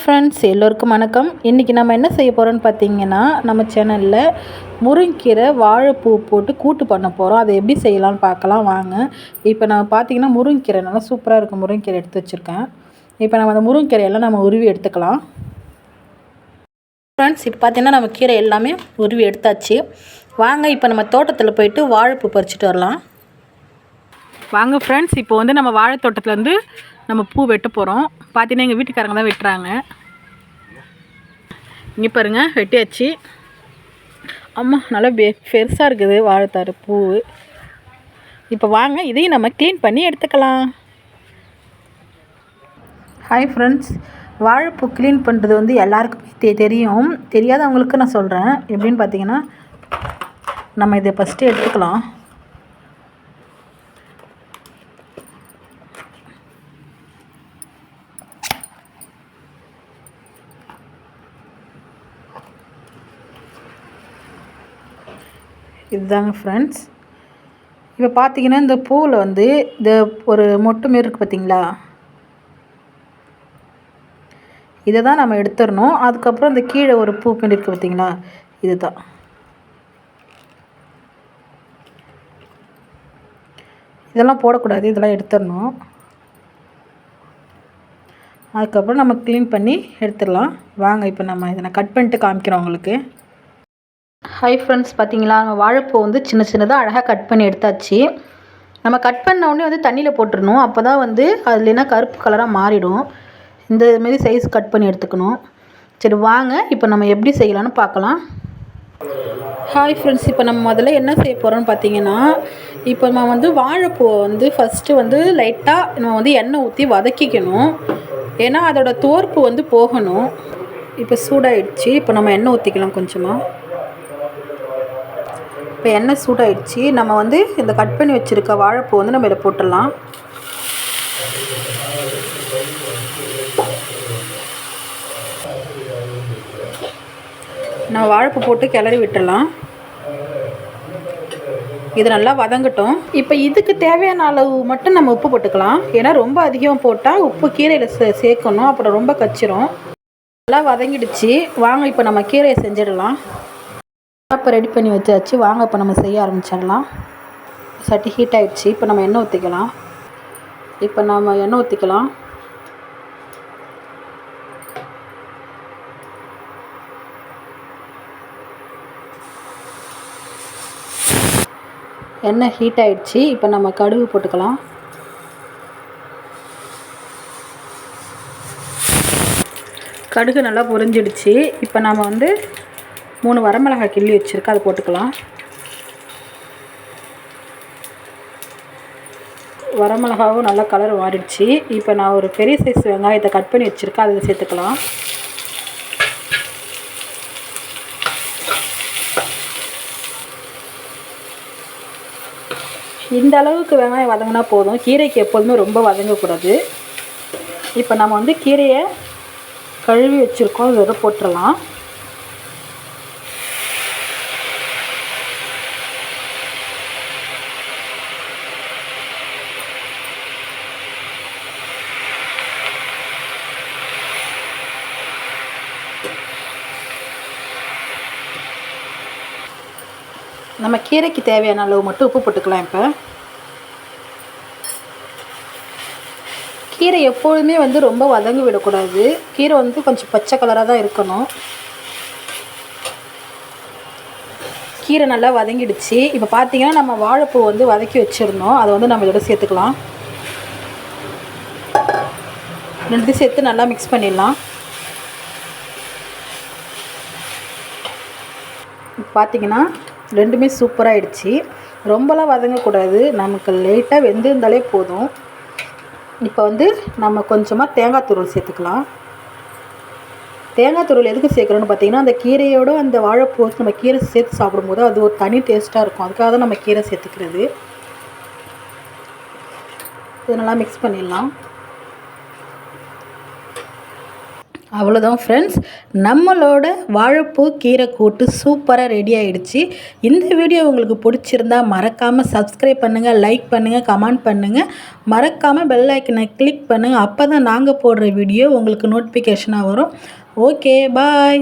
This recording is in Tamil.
ஃப்ரெண்ட்ஸ் எல்லோருக்கும் வணக்கம். இன்றைக்கி நம்ம என்ன செய்ய போகிறோம்னு பார்த்தீங்கன்னா நம்ம சேனலில் முருங்கீரை வாழைப்பூ போட்டு கூட்டு பண்ண போகிறோம் அதை எப்படி செய்யலாம்னு பார்க்கலாம் வாங்க. இப்போ நம்ம பார்த்தீங்கன்னா முருங்கீரை நல்லா சூப்பராக இருக்கும் முருங்கீரை எடுத்து வச்சுருக்கேன். இப்போ நம்ம அந்த முருங்கீரையெல்லாம் நம்ம உருவி எடுத்துக்கலாம். ஃப்ரெண்ட்ஸ் இப்போ பார்த்தீங்கன்னா நம்ம கீரை எல்லாமே உருவி எடுத்தாச்சு. வாங்க இப்போ நம்ம தோட்டத்தில் போயிட்டு வாழைப்பூ பறிச்சுட்டு வரலாம். வாங்க ஃப்ரெண்ட்ஸ் இப்போ வந்து நம்ம வாழைத்தோட்டத்துலேருந்து நம்ம பூ வெட்ட போகிறோம் பார்த்தீங்கன்னா எங்கள் வீட்டுக்காரங்க தான் வெட்டுறாங்க. இங்கே பாருங்க வெட்டியாச்சு. அம்மா நல்லா பெ பெருசாக இருக்குது வாழைத்தாறு பூ. இப்போ வாங்க இதையும் நம்ம க்ளீன் பண்ணி எடுத்துக்கலாம். ஹாய் ஃப்ரெண்ட்ஸ் வாழைப்பூ க்ளீன் பண்ணுறது வந்து எல்லாருக்குமே தெ தெரியும். தெரியாதவங்களுக்கு நான் சொல்கிறேன் எப்படின்னு பார்த்தீங்கன்னா நம்ம இதை ஃபஸ்ட்டு எடுத்துக்கலாம். இதுதாங்க ஃப்ரெண்ட்ஸ் இப்போ பார்த்தீங்கன்னா இந்த பூவில் வந்து இந்த ஒரு மொட்டு மாரி இருக்குது பார்த்தீங்களா இதை தான் நம்ம எடுத்துடணும். அதுக்கப்புறம் இந்த கீழே ஒரு பூ பின் இருக்குது பார்த்தீங்களா இதுதான். இதெல்லாம் போடக்கூடாது. இதெல்லாம் எடுத்துடணும். அதுக்கப்புறம் நம்ம க்ளீன் பண்ணி எடுத்துடலாம். வாங்க இப்போ நம்ம இதை நான் கட் பண்ணிட்டு காமிக்கிறோம் உங்களுக்கு. ஹை ஃப்ரெண்ட்ஸ் பார்த்தீங்களா நம்ம வாழைப்பூ வந்து சின்ன சின்னதாக அழகாக கட் பண்ணி எடுத்தாச்சு. நம்ம கட் பண்ண உடனே வந்து தண்ணியில் போட்டுடணும் அப்போ தான் வந்து அது கருப்பு கலராக மாறிடும். இந்த மாரி சைஸ் கட் பண்ணி எடுத்துக்கணும். சரி வாங்க. இப்போ நம்ம எப்படி செய்யலாம்னு பார்க்கலாம். ஹாய் ஃப்ரெண்ட்ஸ் இப்போ நம்ம முதல்ல என்ன செய்ய போகிறோம்னு பார்த்தீங்கன்னா இப்போ நம்ம வந்து வாழைப்பூவை வந்து ஃபஸ்ட்டு வந்து லைட்டாக நம்ம வந்து எண்ணெய் ஊற்றி வதக்கிக்கணும். ஏன்னா அதோட தோற்பு வந்து போகணும். இப்போ சூடாயிடுச்சு. இப்போ நம்ம எண்ணெய் ஊற்றிக்கலாம் கொஞ்சமாக இப்போ எண்ணெய் சூடாயிடுச்சு. நம்ம வந்து இந்த கட் பண்ணி வச்சுருக்க வாழைப்பூ வந்து நம்ம இதில் போட்டுடலாம். நம்ம வாழைப்பூ போட்டு கிளறி விட்டுடலாம். இது நல்லா வதங்கட்டும். இப்போ இதுக்கு தேவையான அளவு மட்டும் நம்ம உப்பு போட்டுக்கலாம். ஏன்னா ரொம்ப அதிகம் போட்டால் உப்பு கீரையில் சே சேர்க்கணும். அப்புறம் ரொம்ப கச்சிரும். நல்லா வதங்கிடுச்சு. வாங்க இப்போ நம்ம கீரையை செஞ்சிடலாம். இப்போ ரெடி பண்ணி வச்சாச்சு. வாங்க இப்போ நம்ம செய்ய ஆரம்பிச்சிடலாம். சட்டி ஹீட் ஆகிடுச்சு இப்போ நம்ம எண்ணெய் ஊற்றிக்கலாம் இப்போ நம்ம எண்ணெய் ஊற்றிக்கலாம் எண்ணெய் ஹீட் ஆகிடுச்சு இப்போ நம்ம கடுகு போட்டுக்கலாம். கடுகு நல்லா பொரிஞ்சிடுச்சு. இப்போ நம்ம வந்து மூணு வரமிளகாய் கிள்ளி வச்சுருக்கேன் அதை போட்டுக்கலாம். வரமிளகாவும் நல்லா கலர் மாறிடுச்சு. இப்போ நான் ஒரு பெரிய சைஸ் வெங்காயத்தை கட் பண்ணி வச்சுருக்கேன் அதை சேர்த்துக்கலாம். இந்த அளவுக்கு வெங்காயம் வதங்கினா போதும். கீரைக்கு எப்போதுமே ரொம்ப வதங்கக்கூடாது. இப்போ நம்ம வந்து கீரையை கழுவி வச்சுருக்கோம் இதோட போட்டுடலாம். நம்ம கீரைக்கு தேவையான அளவு மட்டும் உப்பு போட்டுக்கலாம் இப்போ. கீரை எப்பொழுதுமே வந்து ரொம்ப வதங்கி விடக்கூடாது. கீரை வந்து கொஞ்சம் பச்சை கலராக தான் இருக்கணும். கீரை நல்லா வதங்கிடுச்சு. இப்போ பார்த்தீங்கன்னா நம்ம வாழைப்பூ வந்து வதக்கி வச்சுருந்தோம் அதை வந்து நம்ம இதோட சேர்த்துக்கலாம். ரெண்டு சேர்த்து நல்லா மிக்ஸ் பண்ணிடலாம். பார்த்தீங்கன்னா ரெண்டுமே சூப்பராகிடுச்சு ரொம்பலாம் வதங்கக்கூடாது. நமக்கு லைட்டாக வெந்திருந்தாலே போதும். இப்போ வந்து நம்ம கொஞ்சமாக தேங்காய் துருள் சேர்த்துக்கலாம். தேங்காய் துருள் எதுக்கு சேர்க்குறோன்னு பார்த்தீங்கன்னா அந்த கீரையோடு அந்த வாழைப்பூ நம்ம கீரை சேர்த்து சாப்பிடும்போது அது ஒரு தனி டேஸ்ட்டாக இருக்கும். அதுக்காக தான் நம்ம கீரை சேர்த்துக்கிறது. இது நல்லா மிக்ஸ் பண்ணிடலாம். அவ்வளோதான் ஃப்ரெண்ட்ஸ் நம்மளோட வாழைப்பூ கீரை கூட்டு சூப்பராக ரெடி ஆகிடுச்சு இந்த வீடியோ உங்களுக்கு பிடிச்சிருந்தா மறக்காமல் சப்ஸ்கிரைப் பண்ணுங்கள் லைக் பண்ணுங்கள் கமெண்ட் பண்ணுங்கள் மறக்காமல் பெல் ஐக்கனை கிளிக் பண்ணுங்கள் அப்போ தான் நாங்கள் போடுற வீடியோ உங்களுக்கு நோட்டிஃபிகேஷனாக வரும். Okay bye